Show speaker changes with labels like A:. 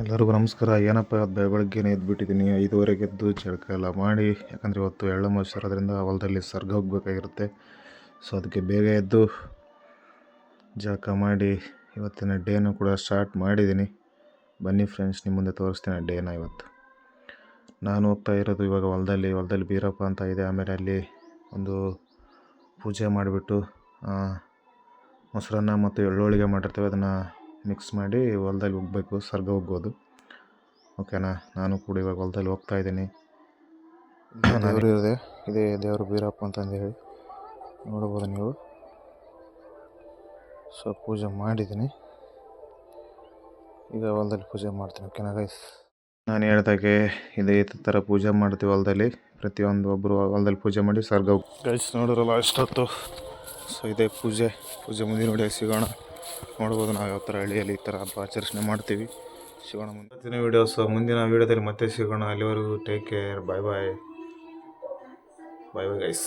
A: ಎಲ್ಲರಿಗೂ ನಮಸ್ಕಾರ. ಏನಪ್ಪ ಬೆಳಗ್ಗೆನೇ ಎದ್ಬಿಟ್ಟಿದ್ದೀನಿ. ಐದುವರೆಗೆ ಎದ್ದು ಜಳಕ ಎಲ್ಲ ಮಾಡಿ, ಯಾಕಂದರೆ ಇವತ್ತು ಎಳ್ಳು ಇರೋದ್ರಿಂದ ಹೊಲದಲ್ಲಿ ಸರ್ಗ ಹೋಗಬೇಕಾಗಿರುತ್ತೆ. ಸೊ ಅದಕ್ಕೆ ಬೇಗ ಎದ್ದು ಜಳಕ ಮಾಡಿ, ಇವತ್ತಿನ ಡೇನು ಕೂಡ ಸ್ಟಾರ್ಟ್ ಮಾಡಿದ್ದೀನಿ. ಬನ್ನಿ ಫ್ರೆಂಡ್ಸ್ ನಿಮ್ಮ ಮುಂದೆ ತೋರಿಸ್ತೀನಿ ಡೇನ ಇವತ್ತು. ನಾನು ಹೋಗ್ತಾ ಇರೋದು ಇವಾಗ ಹೊಲದಲ್ಲಿ. ಹೊಲದಲ್ಲಿ ಬೀರಪ್ಪ ಅಂತ ಇದೆ. ಆಮೇಲೆ ಅಲ್ಲಿ ಒಂದು ಪೂಜೆ ಮಾಡಿಬಿಟ್ಟು ಮೊಸರನ್ನ ಮತ್ತು ಎಳ್ಳೋಳಿಗೆ ಮಾಡಿರ್ತೇವೆ. ಅದನ್ನು ಮಿಕ್ಸ್ ಮಾಡಿ ಹೊಲ್ದಲ್ಲಿ ಹೋಗ್ಬೇಕು ಸರ್ಗ ಹೋಗ್ಬೋದು. ಓಕೆನಾ ನಾನು ಕೂಡ ಇವಾಗ ಹೊಲ್ದಲ್ಲಿ ಹೋಗ್ತಾ ಇದ್ದೀನಿ. ದೇವರು ಇದೆ ಇದೇ ದೇವರು ಬೀರಪ್ಪ ಅಂತಂದು ಹೇಳಿ. ನೋಡ್ಬೋದು ನೀವು. ಸೊ ಪೂಜೆ ಮಾಡಿದ್ದೀನಿ. ಈಗ ಹೊಲದಲ್ಲಿ ಪೂಜೆ ಮಾಡ್ತೀನಿ ಓಕೆನಾ ಗೈಸ್ ನಾನು ಹೇಳ್ದಾಗೆ ಇದೇ ಥರ ಪೂಜೆ ಮಾಡ್ತೀವಿ ಹೊಲದಲ್ಲಿ. ಪ್ರತಿಯೊಂದು ಒಬ್ಬರು ಹೊಲದಲ್ಲಿ ಪೂಜೆ ಮಾಡಿ ಸರ್ಗ ಗೈಸ್ ನೋಡಿದ್ರಲ್ಲ ಅಷ್ಟೊತ್ತು. ಸೊ ಇದೇ ಪೂಜೆ ಪೂಜೆ ಮುಂದಿನ ನೋಡಿ ಸಿಗೋಣ. ನೋಡ್ಬೋದು ನಾವು ಯಾವ ಥರ ಹಳ್ಳಿಯಲ್ಲಿ ಈ ಥರ ಹಬ್ಬ ಆಚರಿಸಣೆ ಮಾಡ್ತೀವಿ. ಸಿಗೋಣ ಮುಂದಿನ ವೀಡಿಯೋಸ್ ಮುಂದಿನ ವೀಡಿಯೋದಲ್ಲಿ ಮತ್ತೆ ಸಿಗೋಣ. ಅಲ್ಲಿವರೆಗೂ take care bye bye bye bye guys